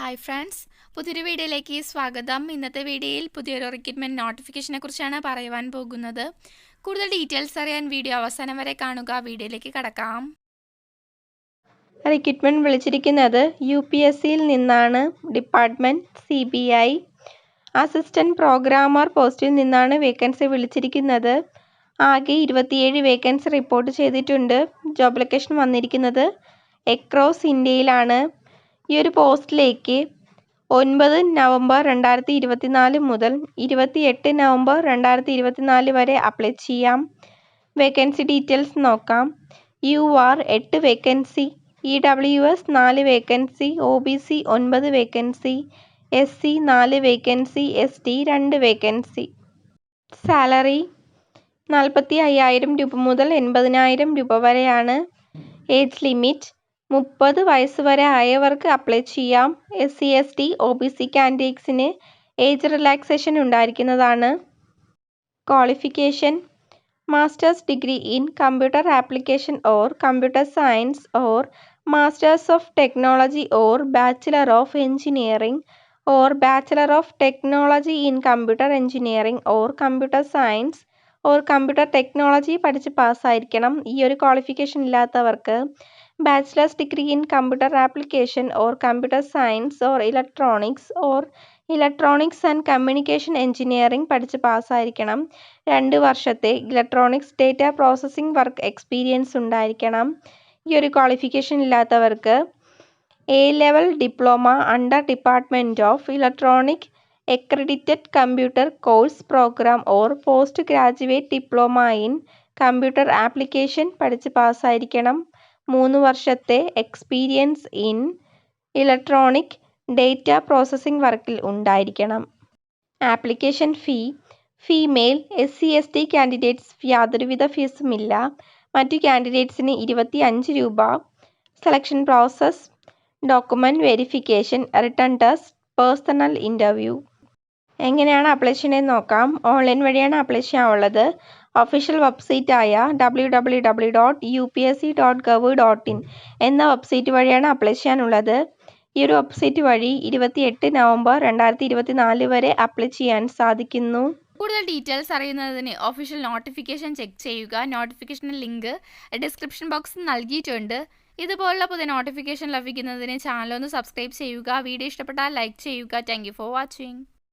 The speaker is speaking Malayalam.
ഹായ് ഫ്രണ്ട്സ് പുതിയൊരു വീഡിയോയിലേക്ക് സ്വാഗതം. ഇന്നത്തെ വീഡിയോയിൽ പുതിയൊരു റിക്രൂട്ട്മെന്റ് നോട്ടിഫിക്കേഷനെ കുറിച്ചാണ് പറയുവാൻ പോകുന്നത്. കൂടുതൽ ഡീറ്റെയിൽസ് അറിയാൻ വീഡിയോ അവസാനം വരെ കാണുക. വീഡിയോയിലേക്ക് കടക്കാം. റിക്രൂട്ട്മെന്റ് വിളിച്ചിരിക്കുന്നത് യു പി എസ് സിയിൽ നിന്നാണ് department C B I assistant programmer പോസ്റ്റിൽ നിന്നാണ് വേക്കൻസി വിളിച്ചിരിക്കുന്നത്. ആകെ ഇരുപത്തിയേഴ് വേക്കൻസി റിപ്പോർട്ട് ചെയ്തിട്ടുണ്ട്. ജോബ് ലൊക്കേഷൻ വന്നിരിക്കുന്നത് എക്രോസ് ഇന്ത്യയിലാണ്. ഈ ഒരു പോസ്റ്റിലേക്ക് ഒൻപത് നവംബർ രണ്ടായിരത്തി ഇരുപത്തിനാല് മുതൽ ഇരുപത്തിയെട്ട് നവംബർ രണ്ടായിരത്തി ഇരുപത്തിനാല് വരെ അപ്ലൈ ചെയ്യാം. വേക്കൻസി ഡീറ്റെയിൽസ് നോക്കാം. യു ആർ എട്ട് വേക്കൻസി ഇ ഡബ്ല്യു എസ് നാല് വേക്കൻസി ഒ ബി സി ഒൻപത് വേക്കൻസി എസ് സി നാല് വേക്കൻസി എസ് ടി രണ്ട് വേക്കൻസി സാലറി നാൽപ്പത്തി അയ്യായിരം രൂപ മുതൽ എൺപതിനായിരം രൂപ വരെയാണ്. ഏജ് ലിമിറ്റ് മുപ്പത് വയസ്സ് വരെ ആയവർക്ക് അപ്ലൈ ചെയ്യാം. S C S T O B C കാൻഡിഡേറ്റ്സിന് age relaxation ഉണ്ടായിരിക്കുന്നതാണ്. Qualification masters degree in computer application or computer science or masters of technology or bachelor of engineering or bachelor of technology in computer engineering or computer science or computer technology പഠിച്ച് പാസ്സായിരിക്കണം. ഈ ഒരു ക്വാളിഫിക്കേഷൻ ഇല്ലാത്തവർക്ക് bachelors degree in computer application or computer science or electronics or electronics and communication engineering പഠിച്ച് പാസ്സായിരിക്കണം. രണ്ട് വർഷത്തെ electronics data processing work experience ഉണ്ടായിരിക്കണം. ഈ ഒരു ക്വാളിഫിക്കേഷൻ ഇല്ലാത്തവർക്ക് A level diploma under department of electronic accredited computer course programme or post graduate diploma in computer application പഠിച്ച് പാസ്സായിരിക്കണം. മൂന്ന് വർഷത്തെ experience in electronic data processing വർക്കിൽ ഉണ്ടായിരിക്കണം. Application fee female S C S T candidates യാതൊരുവിധ ഫീസുമില്ല മറ്റു കാൻഡിഡേറ്റ്സിന് ഇരുപത്തി അഞ്ച് രൂപ. Selection process document verification written test personal interview എങ്ങനെയാണ് അപ്ലൈ ചെയ്യുന്നതെന്ന് നോക്കാം. ഓൺലൈൻ വഴിയാണ് അപ്ലൈ ചെയ്യാനുള്ളത്. Official വെബ്സൈറ്റായ W W W dot U P S C dot gov dot in എന്ന വെബ്സൈറ്റ് വഴിയാണ് അപ്ലൈ ചെയ്യാനുള്ളത്. ഈ ഒരു വെബ്സൈറ്റ് വഴി ഇരുപത്തിയെട്ട് നവംബർ രണ്ടായിരത്തി ഇരുപത്തി നാല് വരെ അപ്ലൈ ചെയ്യാൻ സാധിക്കുന്നു. കൂടുതൽ ഡീറ്റെയിൽസ് അറിയുന്നതിന് ഒഫീഷ്യൽ നോട്ടിഫിക്കേഷൻ ചെക്ക് ചെയ്യുക. നോട്ടിഫിക്കേഷൻ ലിങ്ക് ഡിസ്ക്രിപ്ഷൻ ബോക്സിൽ നൽകിയിട്ടുണ്ട്. ഇതുപോലുള്ള പുതിയ നോട്ടിഫിക്കേഷൻ ലഭിക്കുന്നതിന് ചാനൽ ഒന്ന് സബ്സ്ക്രൈബ് ചെയ്യുക. വീഡിയോ ഇഷ്ടപ്പെട്ടാൽ ലൈക്ക് ചെയ്യുക. Thank for watching